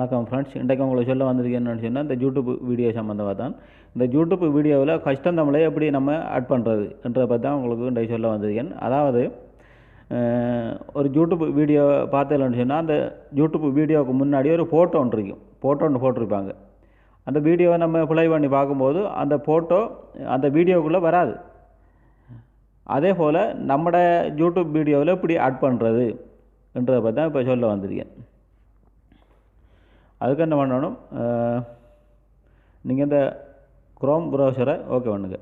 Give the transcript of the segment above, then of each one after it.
வணக்கம் ஃப்ரெண்ட்ஸ் இன்றைக்கு உங்களுக்கு சொல்ல வந்திருக்கேன் என்னன்னு சொன்னால் இந்த யூடியூப் வீடியோ சம்மந்தமாக தான். இந்த யூடியூப் வீடியோவில் கஷ்டம் தமிழை எப்படி நம்ம ஆட் பண்ணுறது என்ற பற்றி தான் உங்களுக்கு இன்றைக்கு சொல்ல வந்திருக்கேன் அதாவது ஒரு யூடியூப் வீடியோ பார்த்ததுன்னு சொன்னால் அந்த யூடியூப் வீடியோவுக்கு முன்னாடி ஒரு ஃபோட்டோ ஒன்று இருக்கும். ஃபோட்டோ ஒன்று போட்டிருப்பாங்க. அந்த வீடியோவை நம்ம ப்ளே பண்ணி பார்க்கும்போது அந்த ஃபோட்டோ அந்த வீடியோக்குள்ளே வராது. அதே போல் நம்மட யூடியூப் வீடியோவில் இப்படி ஆட் பண்ணுறது என்றதை பற்றி தான் இப்போ சொல்ல வந்திருக்கேன் அதுக்கு என்ன பண்ணணும்? நீங்கள் இந்த குரோம் ப்ரௌசரை ஓகே பண்ணுங்க.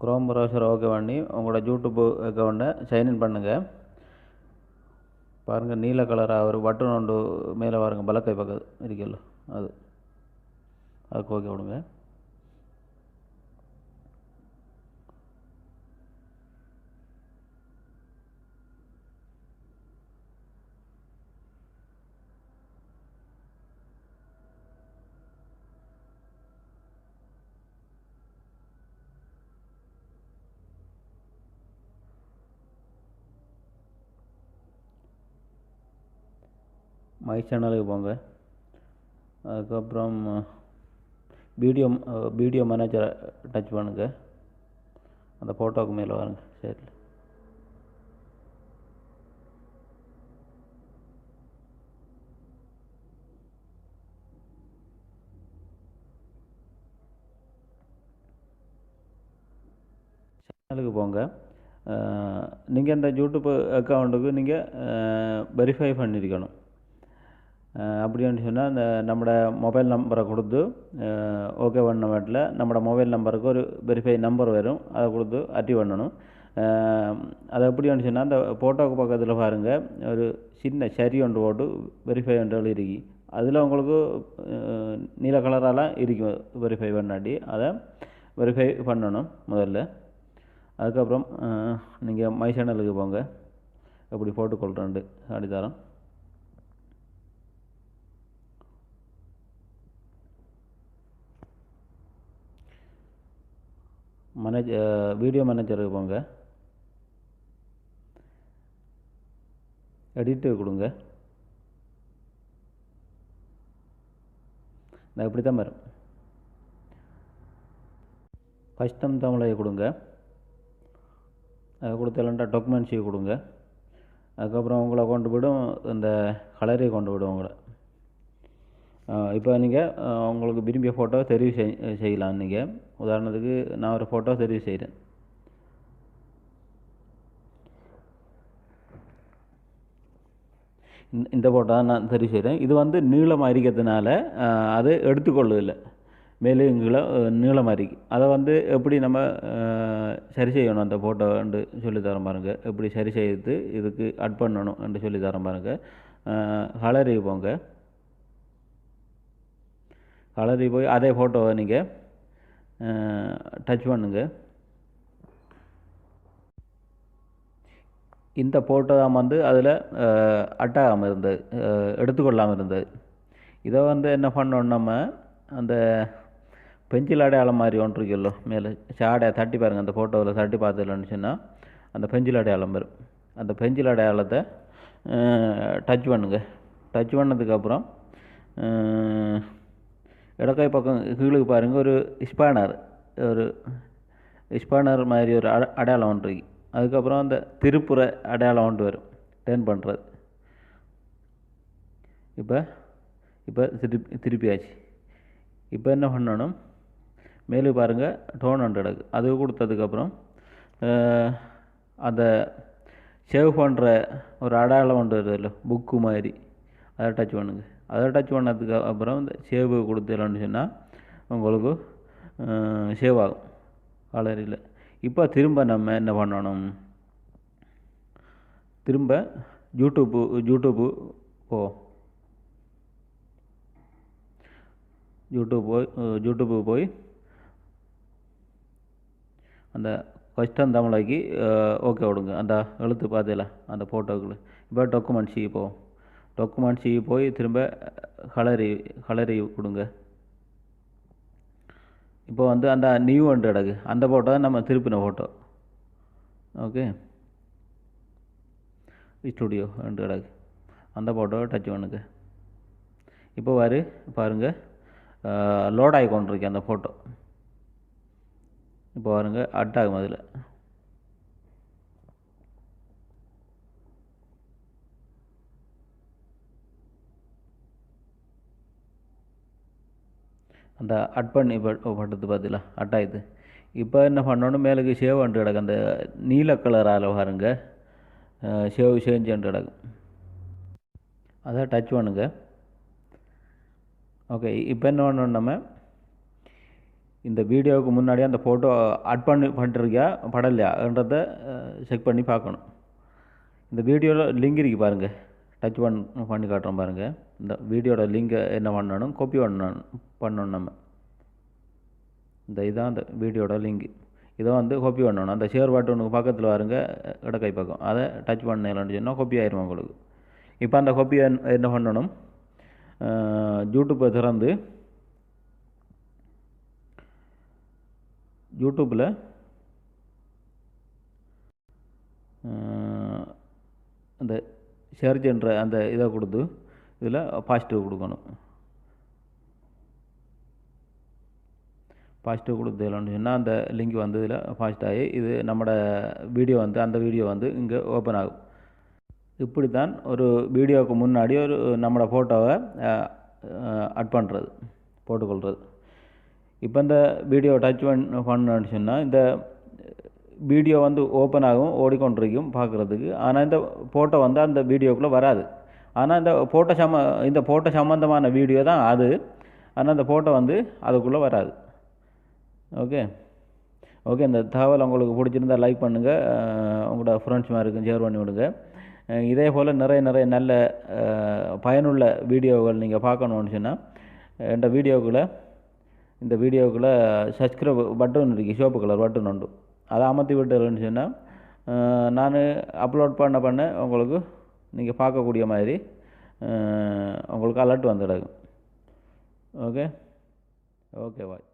குரோம் ப்ரௌசரை ஓகே பண்ணி உங்களோட யூடியூப் அக்கௌண்ட்டை சைன்இன் பண்ணுங்கள் பாருங்கள் நீல கலராக ஒரு பட்டன் ஒன்று மேலே பாருங்கள் பலக்கை பக்கம் இருக்கല്ലോ அது. அதுக்கு ஓகே விடுங்க. மை சேனலுக்கு போங்க. அதுக்கப்புறம் வீடியோ வீடியோ மேனேஜரை டச் பண்ணுங்க. அந்த ஃபோட்டோவுக்கு மேலே வாருங்க சரி சேனலுக்கு போங்க. நீங்கள் இந்த யூடியூப் அக்கௌண்ட்டுக்கு நீங்கள் வெரிஃபை பண்ணியிருக்கணும் அப்படின்னு சொன்னால் இந்த நம்மளோட மொபைல் நம்பரை கொடுத்து ஓகே பண்ண மாட்டில் நம்மளோட மொபைல் நம்பருக்கு ஒரு வெரிஃபை நம்பர் வரும். அதை கொடுத்து ஆக்டிவ் பண்ணணும். அது எப்படின்னு சொன்னால் அந்த ஃபோட்டோவுக்கு பக்கத்தில் பாருங்கள் ஒரு சின்ன சரி ஒன்று போட்டு வெரிஃபை ஒன்று எழுதிருக்கு அதில் உங்களுக்கு நீல கலராலாம் இருக்கும் வெரிஃபை பண்ணாட்டி அதை வெரிஃபை பண்ணணும் முதல்ல. அதுக்கப்புறம் நீங்கள் மை சேனலுக்கு போங்க. எப்படி போட்டுக்கொள்கிறேன்ட்டு அடித்தரோம். மேனேஜ் வீடியோ மேனேஜருக்கு போங்க. எடிட்டு கொடுங்க. நான் இப்படி தான் வரும் கஷ்டம் தமிழை கொடுங்க. அதை கொடுத்தலன்ட்டா டாக்குமெண்ட்ஸையும் கொடுங்க. அதுக்கப்புறம் உங்களை கொண்டு விடும் இந்த கலரையை கொண்டு விடும் உங்களை. இப்போ நீங்கள் உங்களுக்கு விரும்பிய ஃபோட்டோ தெரிவு செய் செய்யலாம். நீங்கள் உதாரணத்துக்கு நான் ஒரு ஃபோட்டோ தெரிவு செய்கிறேன் இந்த இந்த ஃபோட்டோ தான் நான் தெரிவு செய்கிறேன் இது வந்து நீளமாக இருக்கிறதுனால அது எடுத்துக்கொள்ளதில்லை மேலே கீழே நீளமாக இருக்கு அதை வந்து எப்படி நம்ம சரி செய்யணும் அந்த ஃபோட்டோன்ட்டு சொல்லி தரேன் பாருங்கள் எப்படி சரி செய்து இதுக்கு அட் பண்ணணும் என்று சொல்லி தரம் பாருங்கள் கலரி போங்க. கலரி போய் அதே ஃபோட்டோவை நீங்கள் டச் பண்ணுங்க. இந்த ஃபோட்டோ தான் வந்து அதில் அட்டாகாமல் இருந்தது. எடுத்துக்கொள்ளாமல் இருந்தது. இதை வந்து என்ன பண்ணோம் நம்ம அந்த பெஞ்சில் அடையாளம் மாதிரி ஒன்று இருக்குல்லோ மேலே சாடையை தட்டி பாருங்கள் அந்த ஃபோட்டோவில் தட்டி பார்த்துலன்னு சொன்னால் அந்த பெஞ்சில் அடையாளம் வரும். அந்த பெஞ்சில் அடையாளத்தை டச் பண்ணுங்கள் டச் பண்ணதுக்கப்புறம் இடக்கை பக்கம் கீழுக்கு பாருங்கள் ஒரு ஸ்பேனர் ஒரு ஸ்பேனர் மாதிரி ஒரு அட அடையாளம் ஒன்று இருக்கு அதுக்கப்புறம் அந்த திருப்புற அடையாளம் ஒன்று வரும் டேர்ன் பண்ணுறது இப்போ இப்போ திருப்பி திருப்பியாச்சு இப்போ என்ன பண்ணணும் மேலே பாருங்கள் டோன் ஒன்று கிடக்கு அது கொடுத்ததுக்கப்புறம் அந்த சேவ் பண்ணுற ஒரு அடையாளம் ஒன்று வருதுல்ல புக்கு மாதிரி அதை டச் பண்ணுங்கள் அதை டச் பண்ணதுக்கு அப்புறம் இந்த சேவ் கொடுத்துலன்னு சொன்னால் உங்களுக்கு சேவ் ஆகும். காலரியில் இப்போ திரும்ப நம்ம என்ன பண்ணணும்? திரும்ப யூடியூப்பு யூடியூப்பு போ. யூடியூப் போய் யூடியூப்பு போய் அந்த கஷ்டம் தமிழாக்கி ஓகே விடுங்க. அந்த எழுத்து பார்த்தீங்களா அந்த ஃபோட்டோக்குள்ள இப்போ டாக்குமெண்ட்ஸுக்கு போ. டாக்குமெண்ட்ஸி போய் திரும்ப கலரி கலரி கொடுங்க. இப்போ வந்து அந்த நியூ அண்ட் அடகு. அந்த ஃபோட்டோ தான் நம்ம திருப்பின ஃபோட்டோ ஓகே ஸ்டுடியோ ரெண்டு அடகு. அந்த ஃபோட்டோவை டச் பண்ணுங்க. இப்போ பாரு பாருங்கள் லோட் ஆகி கொண்டிருக்கேன் அந்த ஃபோட்டோ இப்போ பாருங்க அட் ஆகும் அதில். அந்த அட் பண்ணி பட்டது பார்த்தீங்களா அட் ஆயிடுது இப்போ என்ன பண்ணணும்? மேலுக்கு ஷேவ் அண்டு கிடக்கு. அந்த நீல கலரால் பாருங்க. ஷேவ் சேஞ்ச் அண்டு கிடக்கும் அதை டச் பண்ணுங்க. ஓகே இப்போ என்ன பண்ணணும் நம்ம? இந்த வீடியோவுக்கு முன்னாடி அந்த ஃபோட்டோ அட் பண்ணி பண்ணிருக்கியா படலையான்றதை செக் பண்ணி பார்க்கணும். இந்த வீடியோவில் லிங்க் இருக்கு பாருங்கள் டச் பண்ணி காட்டுறோம் பாருங்கள் இந்த வீடியோட லிங்கை என்ன பண்ணணும்? காப்பி பண்ணணும் பண்ணணும் நம்ம. இந்த இதுதான் அந்த வீடியோட லிங்க் இதை வந்து காப்பி பண்ணணும். அந்த ஷேர் பட்டனுக்கு பக்கத்தில் பாருங்க இடக்கை பக்கம். அதை டச் பண்ணலன்னு சொன்னால் காப்பி ஆயிரும் உங்களுக்கு? இப்போ அந்த கோப்பி என்ன பண்ணணும்? யூடியூப்பை திறந்து யூடியூப்பில் அந்த சர்ச் என்ற அந்த இதை கொடுத்து இதில் பாசிட்டிவ் கொடுக்கணும். பாசிட்டிவ் கொடுத்ததுலன்னு சொன்னால் அந்த லிங்க் வந்து இதில் ஃபாஸ்ட் ஆகி இது நம்மளோட வீடியோ வந்து அந்த வீடியோ வந்து இங்கே ஓப்பன் ஆகும். இப்படி தான் ஒரு வீடியோவுக்கு முன்னாடி ஒரு நம்மளோட ஃபோட்டோவை அட் பண்ணுறது போட்டுக்கொள்கிறது இப்போ இந்த வீடியோ டச் பண்ண பண்ணணும்னு சொன்னால் இந்த வீடியோ வந்து ஓப்பன் ஆகும் ஓடிக்கொண்டிருக்கும் பார்க்குறதுக்கு. ஆனால் இந்த ஃபோட்டோ வந்து அந்த வீடியோக்குள்ளே வராது. ஆனால் இந்த ஃபோட்டோ சம்ம இந்த ஃபோட்டோ சம்மந்தமான வீடியோ தான் அது. ஆனால் இந்த ஃபோட்டோ வந்து அதுக்குள்ளே வராது. ஓகே? ஓகே இந்த தகவல் உங்களுக்கு பிடிச்சிருந்தா லைக் பண்ணுங்கள் உங்களோட ஃப்ரெண்ட்ஸ் மாதிரி ஷேர் பண்ணி விடுங்க. இதே போல் நிறைய நிறைய நல்ல பயனுள்ள வீடியோக்கள் நீங்கள் பார்க்கணுன்னு சொன்னால் இந்த வீடியோக்குள்ளே இந்த வீடியோக்குள்ளே சப்ஸ்கிரைப் பட்டன் இருக்குது சிவப்பு கலர் பட்டன் உண்டு. அதை அமர்த்தி விட்டுருன்னு சொன்னால் நான் அப்லோட் பண்ண பண்ண உங்களுக்கு நீங்கள் பார்க்கக்கூடிய மாதிரி உங்களுக்கு அலர்ட் வந்துடுங்க ஓகே ஓகே பாய்